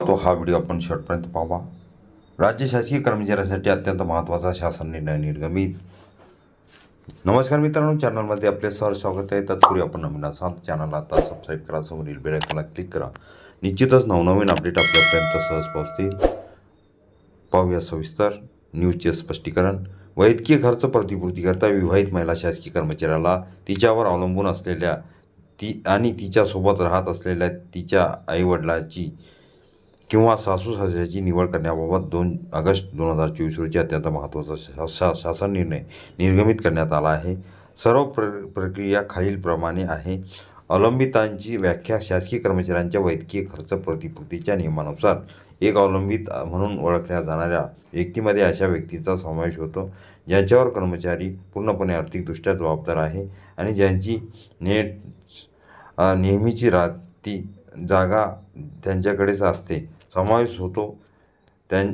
तो हा व्हिडिओ आपण शेवटपर्यंत पाहावा राज्य शासकीय कर्मचाऱ्यांसाठी अत्यंत महत्त्वाचा शासन निर्णय निर्गमित. नमस्कार मित्रांनो चॅनलमध्ये आपले सर स्वागत आहे. तत्पूर्वी आपण नवीन असाल चॅनलला आता सबस्क्राईब करा समोरील बेलायकॉनला क्लिक करा. निश्चितच नवनवीन अपडेट आपल्यापर्यंत सहज पोहोचतील. पाहूया सविस्तर न्यूजचे स्पष्टीकरण. वैद्यकीय खर्च प्रतिपूर्तीकरता विवाहित महिला शासकीय कर्मचाऱ्याला तिच्यावर अवलंबून असलेल्या ती आणि तिच्यासोबत राहत असलेल्या तिच्या आईवडिलाची किंवा सासू सासऱ्याची निवड करण्याबाबत दोन ऑगस्ट दोन हजार चोवीस रोजी अत्यंत महत्त्वाचा शा शा शासन निर्णय निर्गमित करण्यात आला आहे. सर्व प्र प्रक्रिया खालीलप्रमाणे आहे. अवलंबितांची व्याख्या शासकीय कर्मचाऱ्यांच्या वैद्यकीय खर्च प्रतिपूर्तीच्या नियमानुसार एक अवलंबित म्हणून ओळखल्या जाणाऱ्या व्यक्तीमध्ये अशा व्यक्तीचा समावेश होतो ज्यांच्यावर कर्मचारी पूर्णपणे आर्थिकदृष्ट्या जबाबदार आहे आणि ज्यांची नेट नेहमीची राहती जागा त्यांच्याकडेच असते. समावेश होतो. त्यां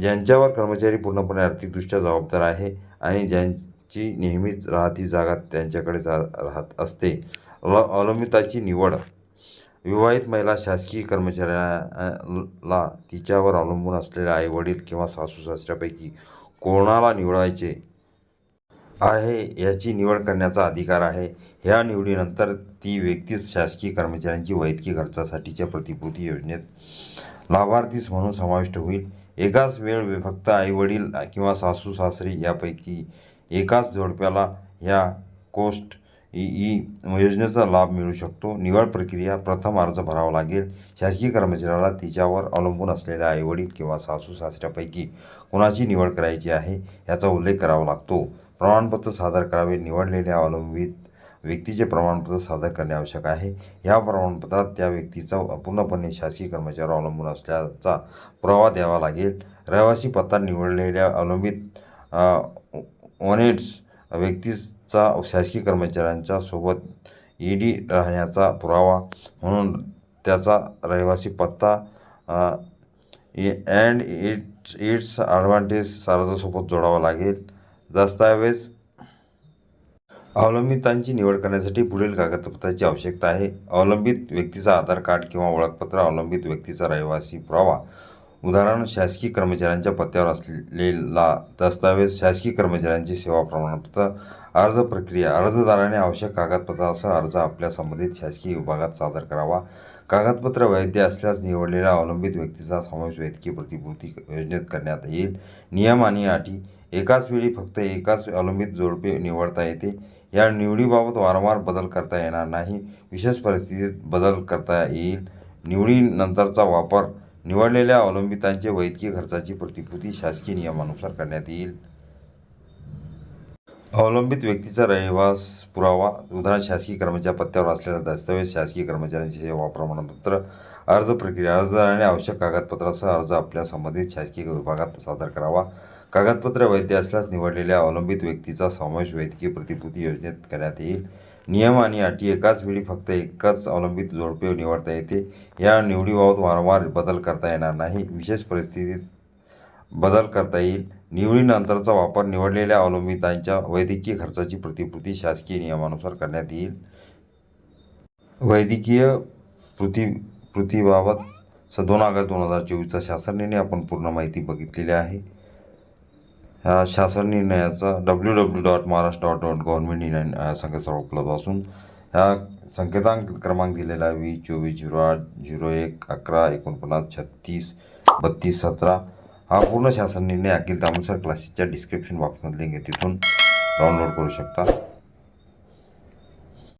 ज्यांच्यावर कर्मचारी पूर्णपणे आर्थिकदृष्ट्या जबाबदार आहे आणि ज्यांची नेहमीच राहती जागा त्यांच्याकडे जा राहत असते. अल अवलंबिताची निवड. विवाहित महिला शासकीय कर्मचाऱ्याला तिच्यावर अवलंबून असलेल्या आईवडील किंवा सासू सासऱ्यापैकी कोणाला निवडायचे आहे याची निवड करण्याचा अधिकार आहे. ह्या निवडीनंतर ती व्यक्तीच शासकीय कर्मचाऱ्यांची वैद्यकीय खर्चासाठीच्या प्रतिपूर्ती योजनेत लाभार्थीस म्हणून समाविष्ट होईल. एकाच वेळ फक्त आईवडील किंवा सासू सासरे यापैकी एकाच जोडप्याला ह्या कोस्ट ई ई योजनेचा लाभ मिळू शकतो. निवड प्रक्रिया प्रथम अर्ज भरावा लागेल. शासकीय कर्मचाऱ्याला तिच्यावर अवलंबून असलेल्या आईवडील किंवा सासू सासऱ्यापैकी कोणाची निवड करायची आहे याचा उल्लेख करावा लागतो. प्रमाणपत्र सादर करावे निवडलेल्या अवलंबित व्यक्तीचे प्रमाणपत्र सादर करणे आवश्यक आहे. ह्या प्रमाणपत्रात त्या व्यक्तीचा पूर्णपणे शासकीय कर्मचारी अवलंबून असल्याचा पुरावा द्यावा लागेल. रहिवासी पत्ता निवडलेल्या अवलंबित ओनेट्स व्यक्तीचा शासकीय कर्मचाऱ्यांच्या सोबत ई डी राहण्याचा पुरावा म्हणून त्याचा रहिवासी पत्ता अँड इट्स इट्स ॲडव्हान्टेज अर्जासोबत जोडावा लागेल. दस्तावेज अवलंबितांची निवड करण्यासाठी पुढील कागदपत्राची आवश्यकता आहे. अवलंबित व्यक्तीचा आधार कार्ड किंवा ओळखपत्र अवलंबित व्यक्तीचा रहिवासी पुरावा उदाहरण शासकीय कर्मचाऱ्यांच्या पत्त्यावर असलेला दस्तावेज शासकीय कर्मचाऱ्यांची सेवा प्रमाणपत्र अर्ज प्रक्रिया अर्जदाराने आवश्यक कागदपत्रासह अर्ज आपल्या संबंधित शासकीय विभागात सादर करावा. कागदपत्र वैध असल्यास निवडलेल्या अवलंबित व्यक्तीचा समावेश वैद्यकीय प्रतिभूती योजनेत करण्यात येईल. नियम आणि अटी एकाच वेळी फक्त एकाच अवलंबित जोडपे निवडता येते. या निवडीबाबत वारंवार बदल करता येणार नाही. विशेष परिस्थितीत बदल करता येईल. निवडीनंतरचा वापर निवडलेल्या अवलंबितांचे वैद्यकीय खर्चाची प्रतिपूर्ती शासकीय नियमानुसार करण्यात येईल. अवलंबित व्यक्तीचा रहिवास पुरावा उदाहरण शासकीय कर्मचाऱ्या पत्त्यावर असलेला दस्तावेज शासकीय कर्मचाऱ्यांचे सेवा प्रमाणपत्र अर्ज प्रक्रिया अर्जदाराने आवश्यक कागदपत्रासह अर्ज आपल्या संबंधित शासकीय विभागात सादर करावा. कागदपत्र वैध असल्यास निवडलेल्या अवलंबित व्यक्तीचा समावेश वैद्यकीय प्रतिभूती योजनेत करण्यात येईल. नियम आणि अटी एकाच वेळी फक्त एकच अवलंबित जोडपे निवडता येते. या निवडीबाबत वारंवार बदल करता येणार नाही. विशेष परिस्थितीत बदल करता येईल. निवडीनंतरचा वापर निवडलेल्या अवलंबितांच्या वैद्यकीय खर्चाची प्रतिपूर्ती शासकीय नियमानुसार करण्यात येईल. वैद्यकीय पृथ्वी पृथ्वीबाबत स दोन ऑगस्ट दोन हजार चोवीसचा शासन निर्णय आपण पूर्ण माहिती बघितलेली आहे. ह्या शासन निर्णयाचा W W dot Maharashtra dot dot government निर्णय संकेतस्थळ उपलब्ध असून ह्या संकेतांक क्रमांक दिलेला आहे वीस चोवीस झिरो आठ झिरो एक अकरा एकोणपन्नास छत्तीस बत्तीस सतरा. हा पूर्ण शासन निर्णय अखिल तामसर क्लासेसच्या डिस्क्रिप्शन बॉक्समध्ये लिंक आहे तिथून डाउनलोड करू शकता.